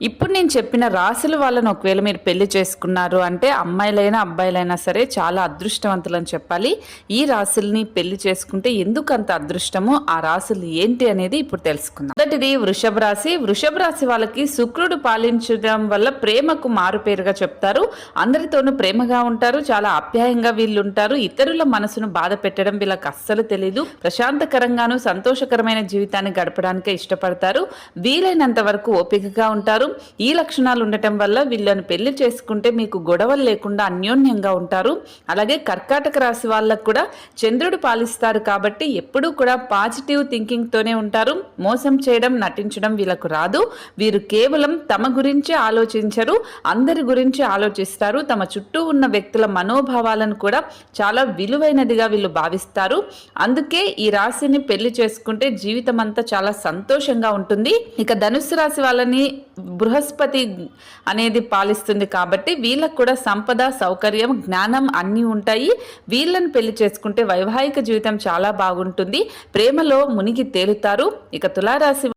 ఇప్పుడు నేను చెప్పిన రాసుల వాళ్ళని ఒకవేళ మీరు పెళ్ళి చేసుకున్నారు అంటే అమ్మాయిలైనా అబ్బాయిలైనా సరే చాలా అదృష్టవంతులని చెప్పాలి. ఈ రాసుల్ని పెళ్ళి చేసుకుంటే ఎందుకు అంత అదృష్టమో? ఆ రాసులు ఏంటి అనేది ఇప్పుడు తెలుసుకుందాం. మొదటిది వృషభ రాశి. వృషభ రాశి వాళ్ళకి శుక్రుడు పాలించడం వల్ల ప్రేమకు మారుపేరుగా చెప్తారు. అందరితోనూ ప్రేమగా ఉంటారు చాలా ఆప్యాయంగా వీళ్ళు ఉంటారు. ఇతరుల మనసును బాధ పెట్టడం వీళ్ళకి అస్సలు తెలీదు. ప్రశాంతకరంగాను సంతోషకరమైన జీవితాన్ని గడపడానికే ఇష్టపడతారు. వీలైనంత వరకు ఓపికగా ఉంటారు. ఈ లక్షణాలు ఉండటం వల్ల వీళ్ళని పెళ్ళి చేసుకుంటే మీకు గొడవలు లేకుండా అన్యోన్యంగా ఉంటారు. అలాగే కర్కాటక రాశి వాళ్ళకు కూడా చంద్రుడు పాలిస్తారు కాబట్టి ఎప్పుడూ కూడా పాజిటివ్ థింకింగ్తోనే ఉంటారు. మోసం చేయడం నటించడం వీళ్ళకు రాదు. వీరు కేవలం తమ గురించే ఆలోచించరు అందరి గురించి ఆలోచిస్తారు. తమ చుట్టూ ఉన్న వ్యక్తుల మనోభావాలను కూడా చాలా విలువైనదిగా వీళ్ళు భావిస్తారు. అందుకే ఈ రాశిని పెళ్ళి చేసుకుంటే జీవితం అంతా చాలా సంతోషంగా ఉంటుంది. ఇక ధనుసు రాశి వాళ్ళని బృహస్పతి అనేది పాలిస్తుంది కాబట్టి వీళ్ళకు కూడా సంపద సౌకర్యం జ్ఞానం అన్నీ ఉంటాయి. వీళ్ళని పెళ్ళి చేసుకుంటే వైవాహిక జీవితం చాలా బాగుంటుంది. ప్రేమలో మునిగి తేలుతారు. ఇక తులారాశి